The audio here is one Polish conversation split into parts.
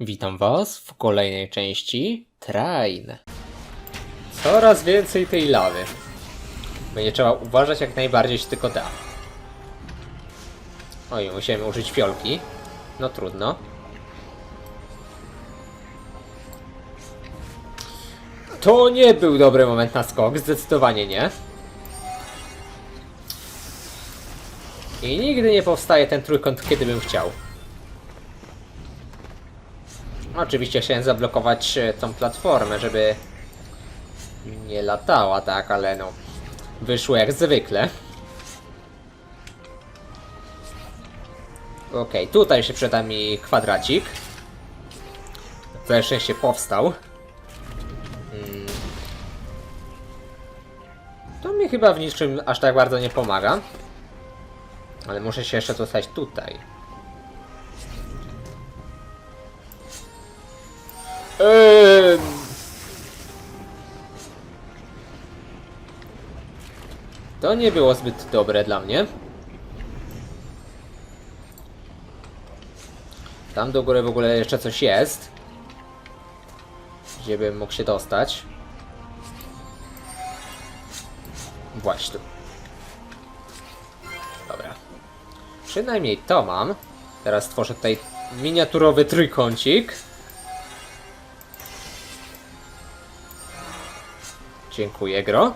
Witam Was w kolejnej części Train. Coraz więcej tej lawy. Będzie trzeba uważać jak najbardziej się tylko da. Oj, musiałem użyć fiolki. No trudno. To nie był dobry moment na skok, zdecydowanie nie. I nigdy nie powstaje ten trójkąt, kiedy bym chciał. Oczywiście chciałem zablokować e, tą platformę, żeby nie latała tak, ale no wyszło jak zwykle. Okej, tutaj się przyda mi kwadracik. Wreszcie się powstał. Mm. To mi chyba w niczym aż tak bardzo nie pomaga. Ale muszę się jeszcze dostać tutaj. To nie było zbyt dobre dla mnie. Tam do góry w ogóle jeszcze coś jest. Gdzie bym mógł się dostać. Właśnie. Dobra. Przynajmniej to mam. Teraz stworzę tutaj miniaturowy trójkącik. Dziękuję, Gro.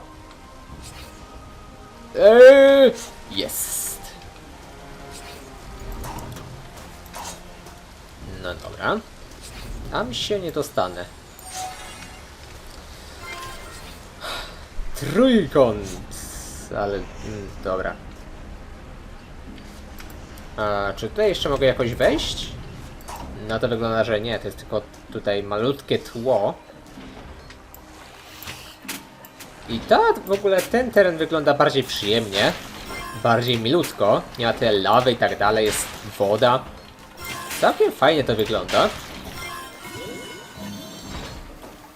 Eee, jest. No dobra. Tam się nie dostanę. Trójkąt. Ale, mm, dobra. A, czy tutaj jeszcze mogę jakoś wejść? No to wygląda, że nie. To jest tylko tutaj malutkie tło. I tak w ogóle ten teren wygląda bardziej przyjemnie, bardziej milutko, nie ma tyle lawy i tak dalej, jest woda. Całkiem fajnie to wygląda.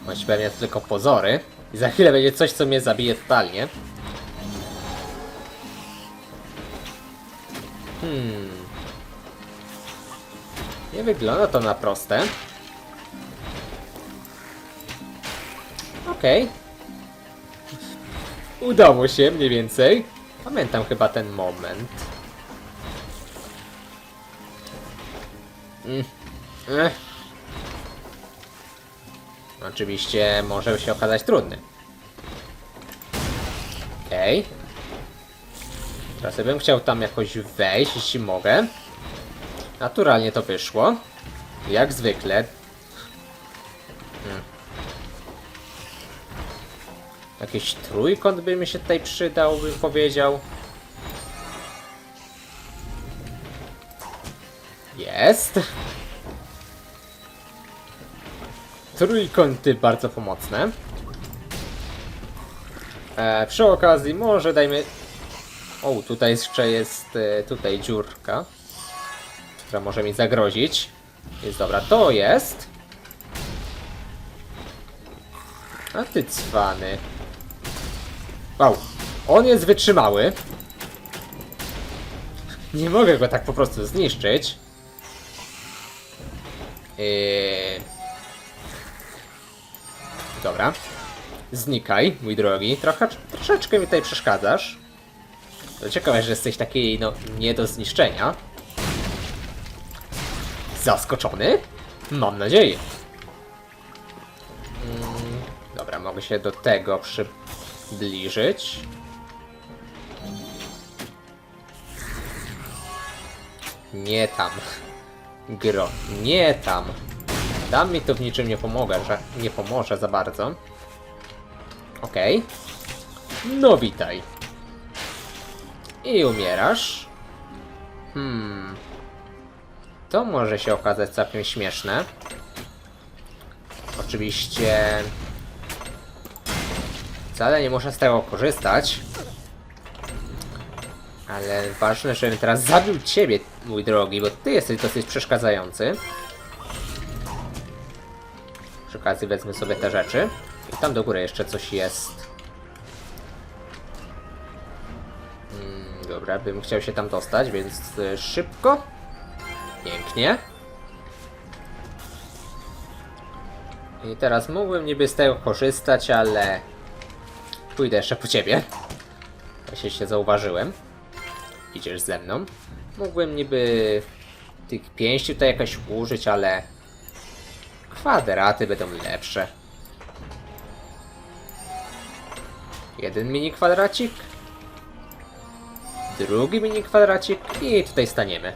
Choć pewnie to tylko pozory. I za chwilę będzie coś, co mnie zabije totalnie. Hmm. Nie wygląda to na proste. Okej. Udało się mniej więcej. Pamiętam chyba ten moment. Mm. Ech. Oczywiście może się okazać trudny. Okej. Okay. Teraz ja bym chciał tam jakoś wejść, jeśli mogę. Naturalnie to wyszło. Jak zwykle. Jakiś trójkąt by mi się tutaj przydał, bym powiedział. Jest. Trójkąty bardzo pomocne. E, przy okazji może dajmy... O, tutaj jeszcze jest e, tutaj dziurka, która może mi zagrozić. Jest dobra, to jest. A ty cwany. Wow, on jest wytrzymały. Nie mogę go tak po prostu zniszczyć. Eee... Dobra. Znikaj, mój drogi. Trochę, troszeczkę mi tutaj przeszkadzasz. To ciekawe, że jesteś taki, no, nie do zniszczenia. Zaskoczony? Mam nadzieję. Mm, dobra, mogę się do tego przybliżyć. Nie tam. Gro, nie tam. Tam mi to w niczym nie pomogę, że nie pomoże za bardzo. Okej. Okay. No witaj. I umierasz. Hmm. To może się okazać całkiem śmieszne. Oczywiście... Wcale nie muszę z tego korzystać. Ale ważne, żebym teraz zabił ciebie, mój drogi, bo ty jesteś dosyć przeszkadzający. Przy okazji wezmę sobie te rzeczy. I tam do góry jeszcze coś jest. Mm, dobra, bym chciał się tam dostać, więc y, szybko. Pięknie. I teraz mógłbym niby z tego korzystać, ale... Pójdę jeszcze po ciebie. Jeśli się zauważyłem. Idziesz ze mną. Mógłbym niby tych pięści tutaj jakoś użyć, ale... Kwadraty będą lepsze. Jeden mini kwadracik. Drugi mini kwadracik i tutaj staniemy.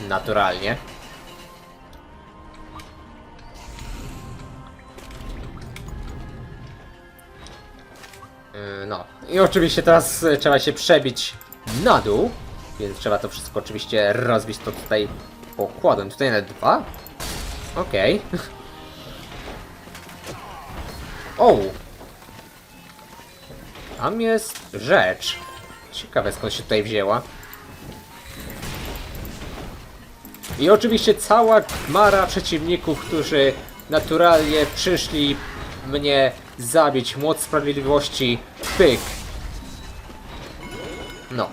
Naturalnie. No. I oczywiście teraz e, trzeba się przebić na dół. Więc trzeba to wszystko oczywiście rozbić to tutaj pokładem. Tutaj na dwa. Okej. o! Tam jest rzecz. Ciekawe skąd się tutaj wzięła. I oczywiście cała gmara przeciwników, którzy naturalnie przyszli mnie zabić. Moc sprawiedliwości. Pyk. No.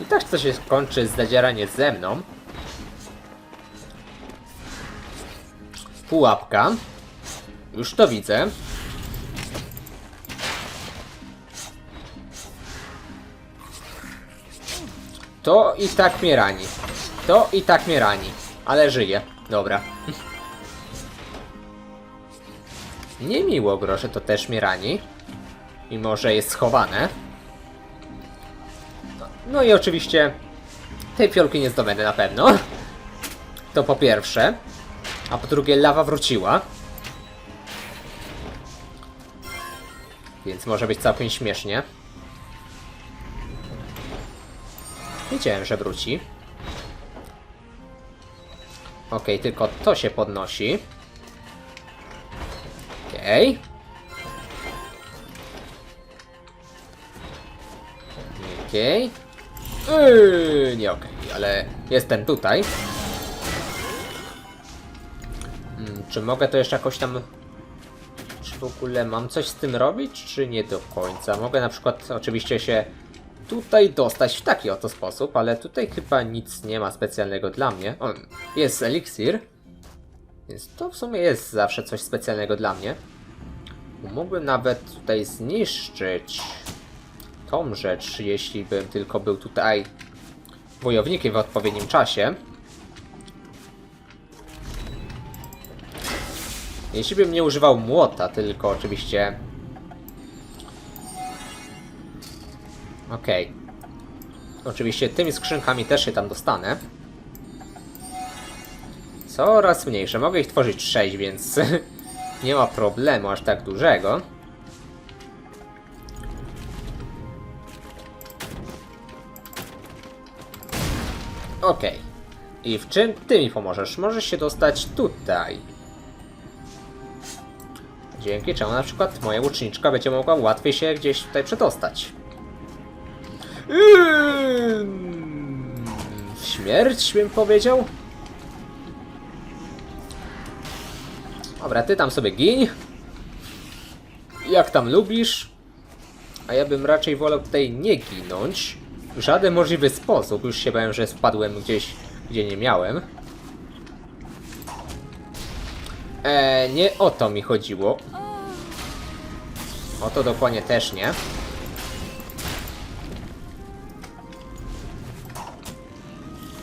I tak to się kończy zadzieranie ze mną. Pułapka. Już to widzę. To i tak mnie rani. To i tak mnie rani. Ale żyję. Dobra. Niemiło, grosze, to też mnie rani. Mimo, że jest schowane. No i oczywiście tej fiolki nie zdobędę na pewno. To po pierwsze. A po drugie lawa wróciła. Więc może być całkiem śmiesznie. Wiedziałem, że wróci. Okej, tylko to się podnosi. Okej. Okej. Yy, nie okej, ale jestem tutaj. Hmm, czy mogę to jeszcze jakoś tam... Czy w ogóle mam coś z tym robić, czy nie do końca? Mogę na przykład oczywiście się tutaj dostać w taki oto sposób, ale tutaj chyba nic nie ma specjalnego dla mnie. O, jest eliksir. Więc to w sumie jest zawsze coś specjalnego dla mnie. Mógłbym nawet tutaj zniszczyć tą rzecz, jeśli bym tylko był tutaj wojownikiem w odpowiednim czasie. Jeśli bym nie używał młota, tylko oczywiście... Okej. Oczywiście tymi skrzynkami też się tam dostanę. Coraz mniejsze. Mogę ich tworzyć 6, więc nie ma problemu aż tak dużego. Okej. I w czym ty mi pomożesz? Możesz się dostać tutaj. Dzięki czemu na przykład moja łuczniczka będzie mogła łatwiej się gdzieś tutaj przedostać. Ym, Śmierć bym powiedział? Dobra, ty tam sobie gin. Jak tam lubisz. A ja bym raczej wolał tutaj nie ginąć. Żaden możliwy sposób. Już się bałem, że wpadłem gdzieś, gdzie nie miałem. Eee, nie o to mi chodziło. O to dokładnie też nie.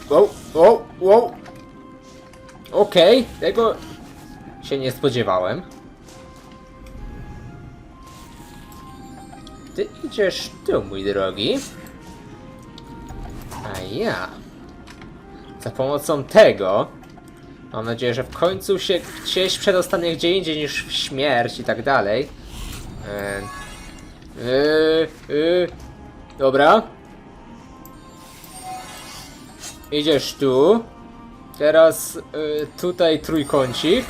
Wow, wow, wow. Okej, tego się nie spodziewałem. Ty idziesz tu, mój drogi. Ja. Za pomocą tego. Mam nadzieję, że w końcu się gdzieś przedostanę gdzie indziej niż w śmierć i tak dalej. Yy, yy. Dobra. Idziesz tu. Teraz y, tutaj trójkącik.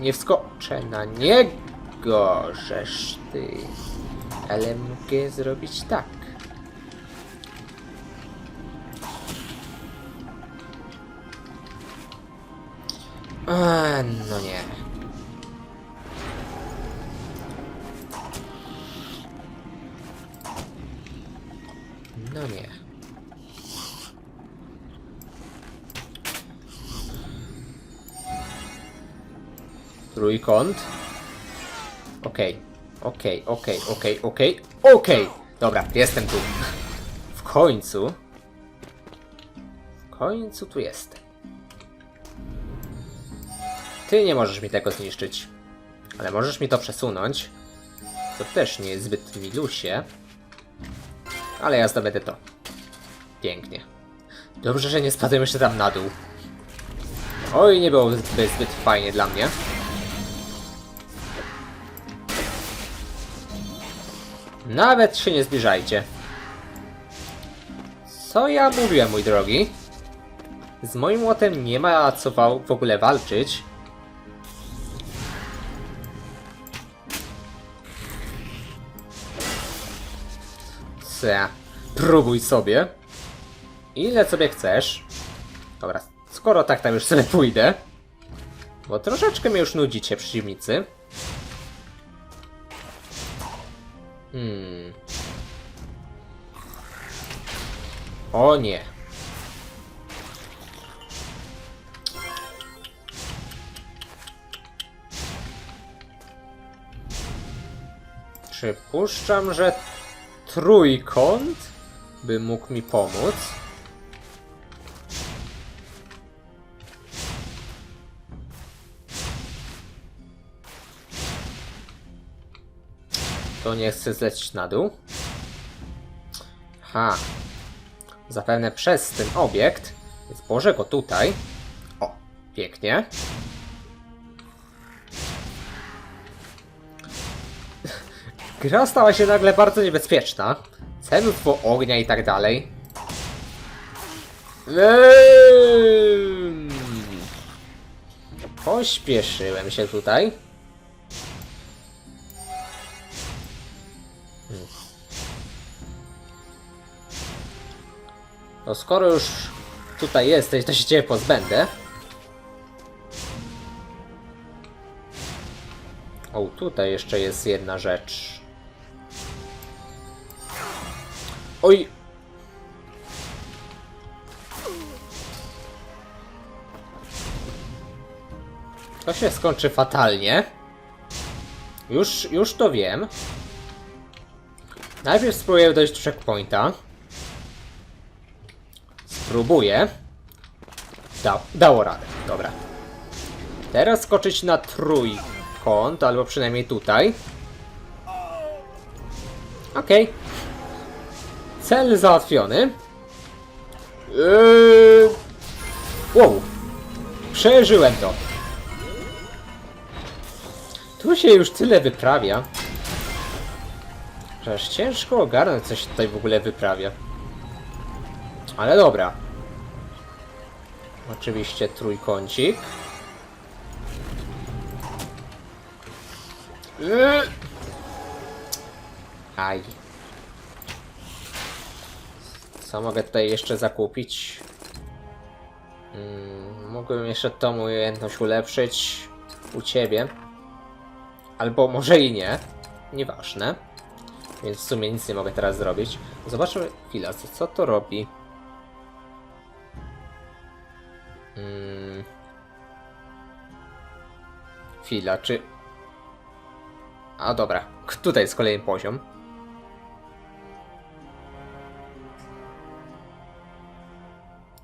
Nie wskoczę na niego, żeż ty. Ale mogę zrobić tak. A, no nie. No nie. Trójkąt. Okej, okej, okej, okej, okej, okej. Dobra, jestem tu. W końcu. W końcu tu jestem. Ty nie możesz mi tego zniszczyć. Ale możesz mi to przesunąć. Co też nie jest zbyt milusie. Ale ja zdobędę to. Pięknie. Dobrze, że nie spadłem jeszcze tam na dół. Oj, nie byłoby zbyt, fajnie dla mnie. Nawet się nie zbliżajcie. Co ja mówiłem, mój drogi? Z moim młotem nie ma co w ogóle walczyć. Se, próbuj sobie. Ile sobie chcesz. Dobra, skoro tak, tam już sobie pójdę. Bo troszeczkę mnie już nudzicie przeciwnicy. Hmm. O nie. Przypuszczam, że trójkąt by mógł mi pomóc. To nie chce zlecieć na dół. Ha. Zapewne przez ten obiekt. Więc położę go tutaj. O, pięknie. Gra stała się nagle bardzo niebezpieczna. Censtwo ognia i tak dalej. Eee, Pośpieszyłem się tutaj. No skoro już tutaj jesteś, to się ciebie pozbędę. O, tutaj jeszcze jest jedna rzecz. Oj! To się skończy fatalnie. Już, już to wiem. Najpierw spróbuję dojść do checkpointa. Spróbuję. Da, dało radę, dobra. Teraz skoczyć na trójkąt, albo przynajmniej tutaj. Okej. Cel załatwiony. Yy... Wow. Przeżyłem to. Tu się już tyle wyprawia. Aż ciężko ogarnąć, co się tutaj w ogóle wyprawia. Ale dobra. Oczywiście trójkącik. Yy. Aj. Co mogę tutaj jeszcze zakupić? Mm, mógłbym jeszcze tą umiejętność ulepszyć u ciebie. Albo może i nie. Nieważne. Więc w sumie nic nie mogę teraz zrobić. Zobaczmy chwila, co, co to robi. Mm. Chwila, czy... A dobra, tutaj jest kolejny poziom.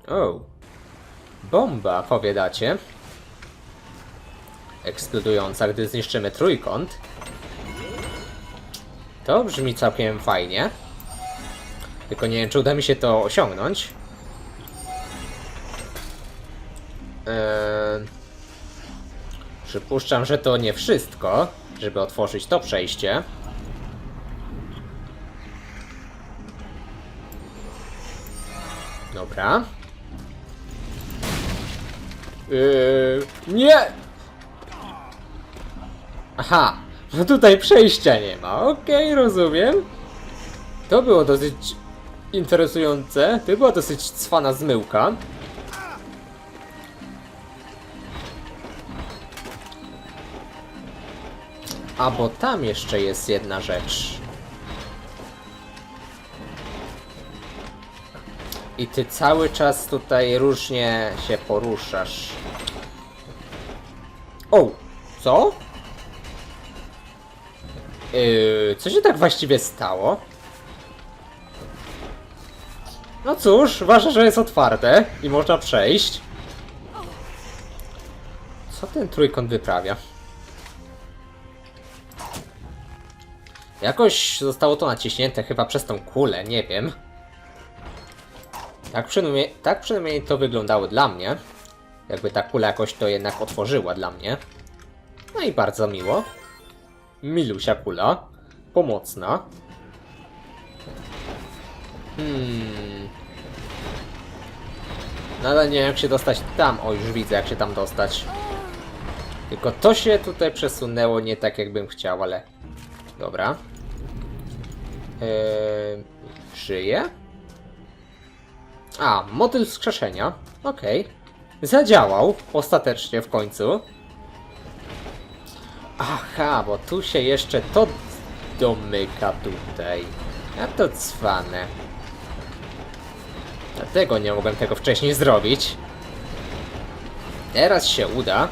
O. Bomba, powiadacie. Eksplodująca, gdy zniszczymy trójkąt. To brzmi całkiem fajnie. Tylko nie wiem, czy uda mi się to osiągnąć. Eee, przypuszczam, że to nie wszystko, żeby otworzyć to przejście. Dobra. Eee, nie! Aha, no tutaj przejścia nie ma. Okej, rozumiem. To było dosyć interesujące. To była dosyć cwana zmyłka. A bo tam jeszcze jest jedna rzecz. I ty cały czas tutaj różnie się poruszasz. O! Co? Yy, co się tak właściwie stało? No cóż, ważne, że jest otwarte i można przejść. Co ten trójkąt wyprawia? Jakoś zostało to naciśnięte chyba przez tą kulę, nie wiem. Tak przynajmniej, tak przynajmniej to wyglądało dla mnie. Jakby ta kula jakoś to jednak otworzyła dla mnie. No i bardzo miło. Milusia kula. Pomocna. Hmm. Nadal nie wiem jak się dostać tam. O, już widzę jak się tam dostać. Tylko to się tutaj przesunęło nie tak jakbym chciał, ale... Dobra. Eee, żyje? A, motyl wskrzeszenia. Okej. Zadziałał ostatecznie w końcu. Aha, bo tu się jeszcze to domyka tutaj. A to cwane. Dlatego nie mogłem tego wcześniej zrobić. Teraz się uda.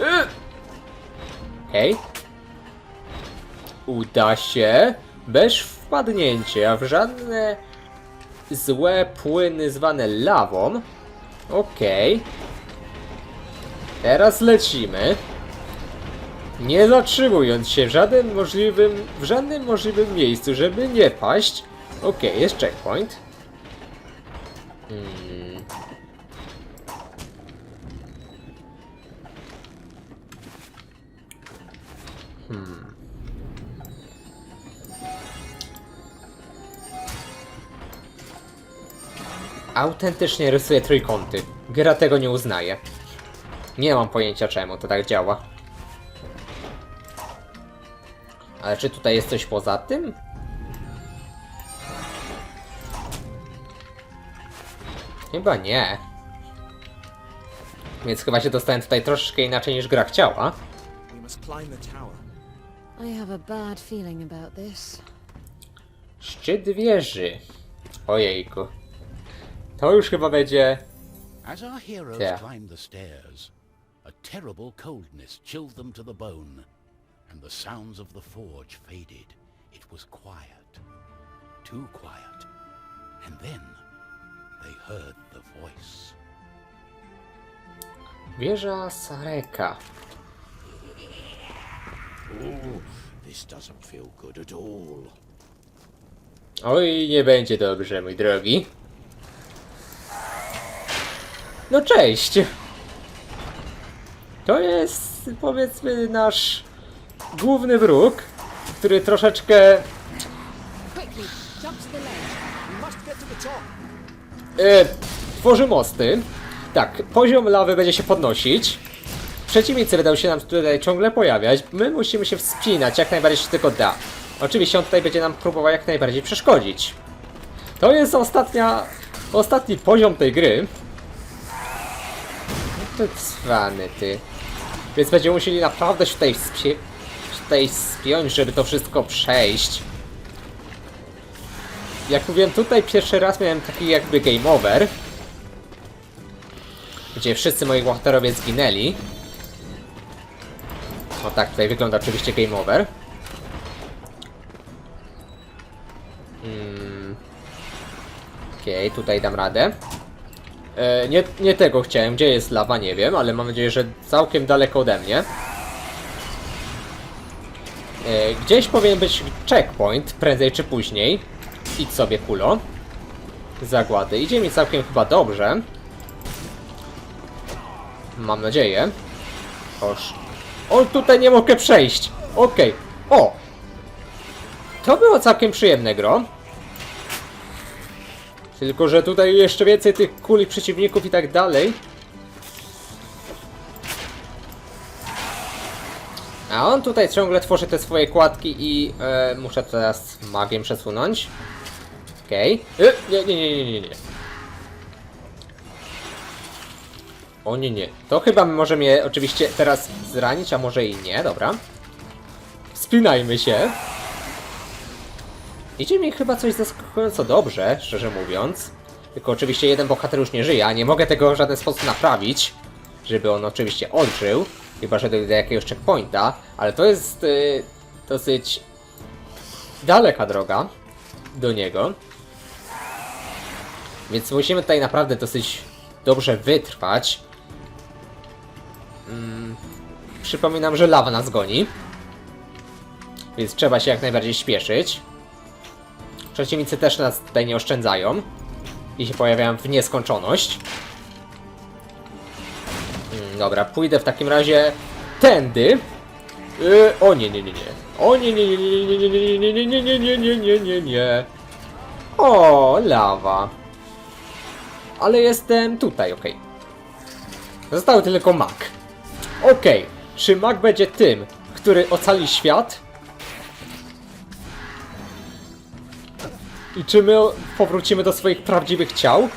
Y! Hej. Uda się bez wpadnięcia w żadne złe płyny zwane lawą. Okej. Teraz lecimy. Nie zatrzymując się w żadnym możliwym, w żadnym możliwym miejscu, żeby nie paść. Okej, jest checkpoint. Hmm. Autentycznie rysuje trójkąty. Gra tego nie uznaje. Nie mam pojęcia czemu to tak działa. Ale czy tutaj jest coś poza tym? Chyba nie. Więc chyba się dostałem tutaj troszeczkę inaczej niż gra chciała. Szczyt wieży. Ojejku. To już chyba będzie... As our heroes Yeah. climbed the stairs, a terrible coldness chilled them to the bone, and the sounds of the forge faded. It was quiet, too quiet. And then they heard the voice. Wieża Sareka. Ooh, this doesn't feel good at all. Oj, nie będzie dobrze, mój drogi. No cześć! To jest, powiedzmy, nasz główny wróg, który troszeczkę e, tworzy mosty. Tak, poziom lawy będzie się podnosić. Przeciwnicy będą się nam tutaj ciągle pojawiać. My musimy się wspinać jak najbardziej się tylko da. Oczywiście on tutaj będzie nam próbował jak najbardziej przeszkodzić. To jest ostatnia, ostatni poziom tej gry. To cwany ty. Więc będziemy musieli naprawdę się tutaj, wspie, tutaj spiąć, żeby to wszystko przejść. Jak mówiłem, tutaj pierwszy raz miałem taki jakby game over. Gdzie wszyscy moi bohaterowie zginęli. O tak, tutaj wygląda oczywiście game over. Mm. Okej, tutaj dam radę. E, nie, nie tego chciałem, gdzie jest lawa, nie wiem, ale mam nadzieję, że całkiem daleko ode mnie. E, gdzieś powinien być checkpoint, prędzej czy później. Idź sobie, kulo. Zagłady. Idzie mi całkiem chyba dobrze. Mam nadzieję. Oż. O, tutaj nie mogę przejść. Okej. O! To było całkiem przyjemne gro. Tylko, że tutaj jeszcze więcej tych kuli przeciwników i tak dalej. A on tutaj ciągle tworzy te swoje kładki i e, muszę teraz magiem przesunąć. Okej. Okay. Nie, nie, nie, nie, nie, nie. O nie, nie. To chyba może mnie oczywiście teraz zranić, a może i nie, dobra. Spinajmy się. Idzie mi chyba coś zaskakująco dobrze, szczerze mówiąc. Tylko oczywiście jeden bohater już nie żyje, a nie mogę tego w żaden sposób naprawić. żeby on oczywiście odżył, chyba że dojdzie do jakiegoś checkpointa, ale to jest y, dosyć daleka droga do niego. Więc musimy tutaj naprawdę dosyć dobrze wytrwać. Mm, przypominam, że lawa nas goni. Więc trzeba się jak najbardziej śpieszyć. Przeciwnicy też nas tutaj nie oszczędzają. I się pojawiają w nieskończoność. Mm, dobra, pójdę w takim razie tędy. Yy, o nie, nie, nie, nie. O nie, nie, nie, nie, nie, nie, nie, nie, nie, nie, nie, nie, nie, nie, nie. O, lawa. Ale jestem tutaj, okej. Został tylko mag. Okej, czy mag będzie tym, który ocali świat? I czy my powrócimy do swoich prawdziwych ciał?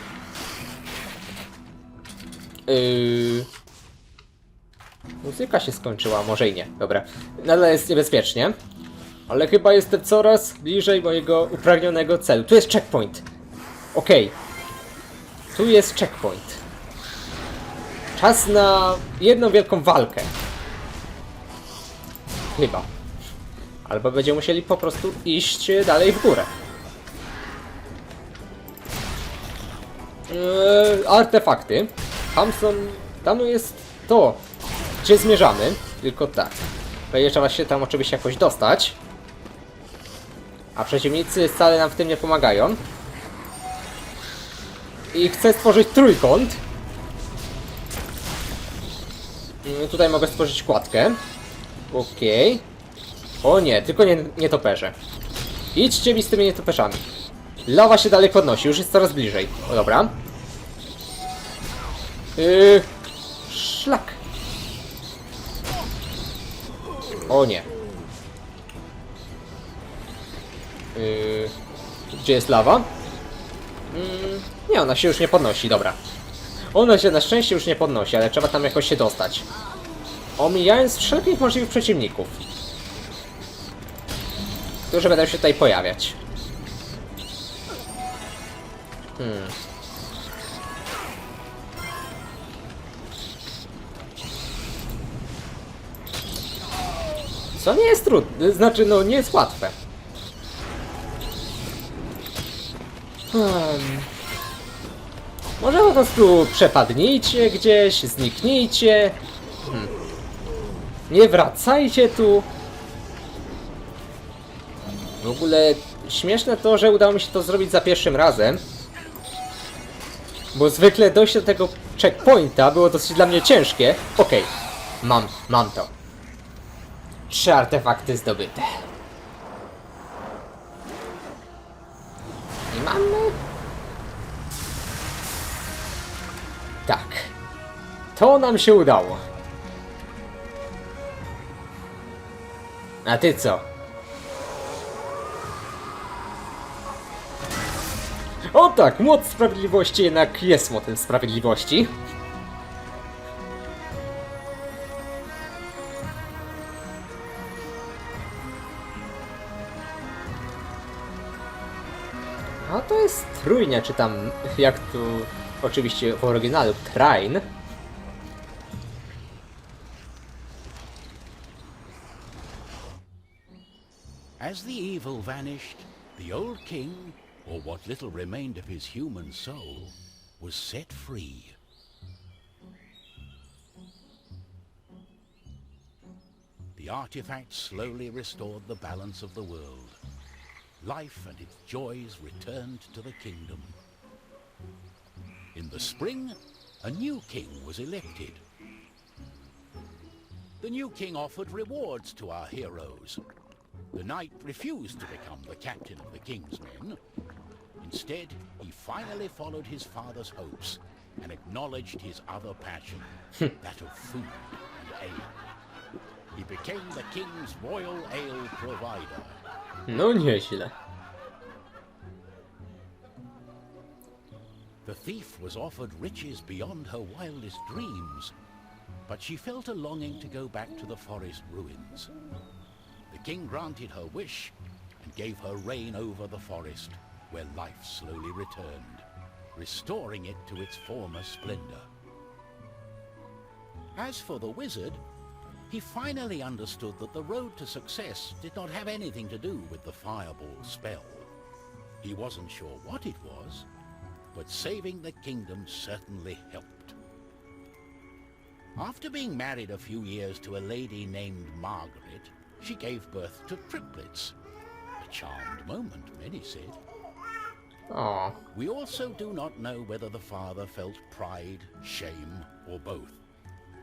Yy... Muzyka się skończyła, może i nie. Dobra. Nadal jest niebezpiecznie. Ale chyba jestem coraz bliżej mojego upragnionego celu. Tu jest checkpoint. Okej. Tu jest checkpoint. Czas na jedną wielką walkę. Chyba. Albo będziemy musieli po prostu iść dalej w górę. Eee, artefakty. Tam są... Tam jest to, gdzie zmierzamy. Tylko tak. Będzie trzeba się tam oczywiście jakoś dostać. A przeciwnicy wcale nam w tym nie pomagają. I chcę stworzyć trójkąt. Mm, Tutaj mogę stworzyć kładkę. Okej. O nie, tylko nie, nie toperze. Idźcie mi z tymi nietoperzami. Lawa się dalej podnosi, już jest coraz bliżej. O, dobra. Yy, szlak. O nie. Yy, gdzie jest lawa? Mm, nie, ona się już nie podnosi, dobra. Ona się na szczęście już nie podnosi, ale trzeba tam jakoś się dostać. Omijając wszelkich możliwych przeciwników. Którzy będą się tutaj pojawiać. Hmm. Co nie jest trudne, znaczy no nie jest łatwe. Hmm. Może po prostu przepadnijcie gdzieś, zniknijcie. Hmm. Nie wracajcie tu. W ogóle śmieszne to, że udało mi się to zrobić za pierwszym razem. Bo zwykle dojście do tego checkpointa było dosyć dla mnie ciężkie. Okej, mam, mam to. Trzy artefakty zdobyte. I mamy... Tak. To nam się udało. A ty co? O tak, moc sprawiedliwości jednak jest młotem sprawiedliwości. A to jest trójnia, czy tam jak tu oczywiście w oryginalu train. As the evil vanished, the old king, or what little remained of his human soul, was set free. The artifact slowly restored the balance of the world. Life and its joys returned to the kingdom. In the spring, a new king was elected. The new king offered rewards to our heroes. The knight refused to become the captain of the king's men. Instead, he finally followed his father's hopes and acknowledged his other passion, hmm. that of food and ale. He became the king's royal ale provider. No nieźle. The thief was offered riches beyond her wildest dreams, but she felt a longing to go back to the forest ruins. The king granted her wish and gave her reign over the forest, where life slowly returned, restoring it to its former splendor. As for the wizard, he finally understood that the road to success did not have anything to do with the fireball spell. He wasn't sure what it was, but saving the kingdom certainly helped. After being married a few years to a lady named Margaret, she gave birth to triplets. A charmed moment, many said. O, We also do not know whether the father felt pride, shame, or both,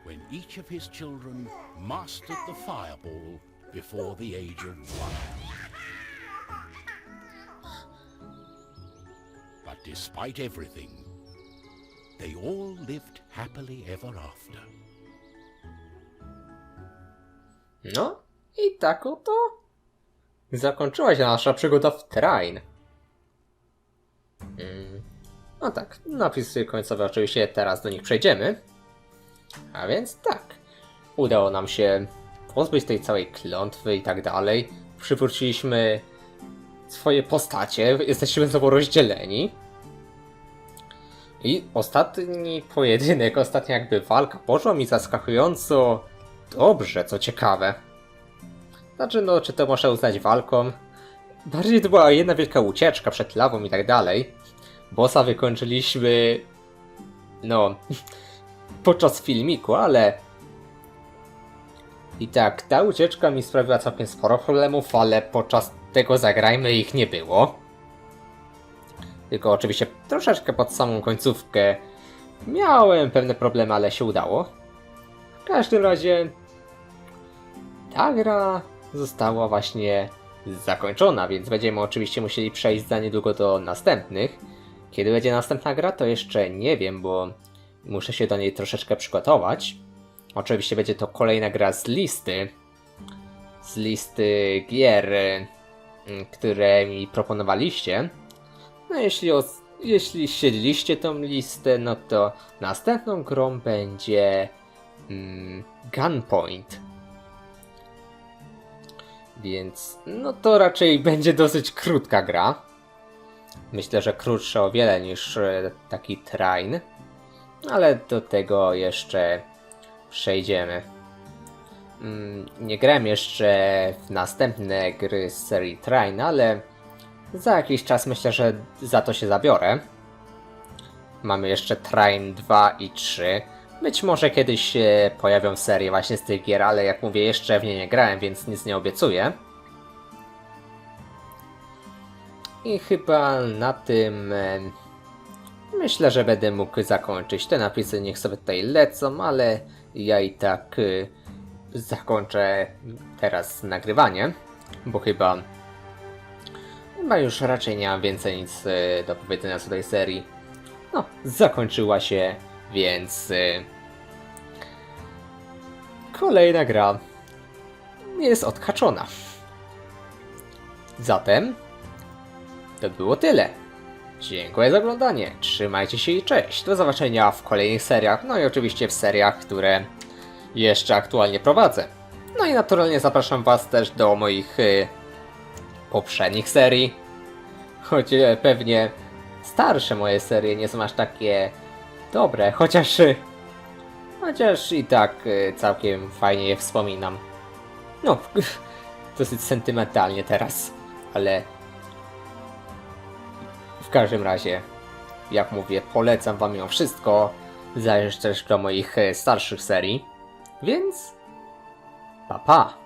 when each of his children mastered the fireball before the age of one. But despite everything, they all lived happily ever after. no i tak oto zakończyła się nasza przygoda w Train. Mm. No tak, napisy końcowe oczywiście teraz do nich przejdziemy. A więc tak, udało nam się pozbyć tej całej klątwy i tak dalej. Przywróciliśmy swoje postacie, jesteśmy znowu rozdzieleni. I ostatni pojedynek, ostatnia jakby walka poszła mi zaskakująco dobrze, co ciekawe. Znaczy, no, czy to można uznać walką? Bardziej to była jedna wielka ucieczka przed lawą i tak dalej. Bossa wykończyliśmy, no, podczas filmiku, ale i tak, ta ucieczka mi sprawiła całkiem sporo problemów, ale podczas tego zagrajmy ich nie było. Tylko oczywiście troszeczkę pod samą końcówkę miałem pewne problemy, ale się udało. W każdym razie ta gra została właśnie zakończona, więc będziemy oczywiście musieli przejść za niedługo do następnych. Kiedy będzie następna gra, to jeszcze nie wiem, bo muszę się do niej troszeczkę przygotować. Oczywiście będzie to kolejna gra z listy. Z listy gier, y, które mi proponowaliście. No jeśli, os- jeśli śledziliście tą listę, no to następną grą będzie mm, Gunpoint. Więc no to raczej będzie dosyć krótka gra. Myślę, że krótsza o wiele niż e, taki train. Ale do tego jeszcze przejdziemy. Mm, Nie grałem jeszcze w następne gry z serii Train, ale za jakiś czas myślę, że za to się zabiorę. Mamy jeszcze Train 2 i 3. Być może kiedyś się pojawią serie właśnie z tych gier, ale jak mówię, jeszcze w nie nie grałem, więc nic nie obiecuję. I chyba na tym e, myślę, że będę mógł zakończyć. Te napisy niech sobie tutaj lecą, ale ja i tak e, zakończę teraz nagrywanie, bo chyba chyba już raczej nie mam więcej nic e, do powiedzenia do tej serii. No, zakończyła się, więc e, kolejna gra jest odhaczona. Zatem to było tyle. Dziękuję za oglądanie, trzymajcie się i cześć. Do zobaczenia w kolejnych seriach, no i oczywiście w seriach, które jeszcze aktualnie prowadzę. No i naturalnie zapraszam Was też do moich y, poprzednich serii. Choć e, pewnie starsze moje serie nie są aż takie dobre, chociaż y, chociaż i tak y, całkiem fajnie je wspominam. No, dosyć sentymentalnie teraz, ale każdym razie, jak mówię, polecam wam ją wszystko, zależy też do moich e, starszych serii, więc pa pa!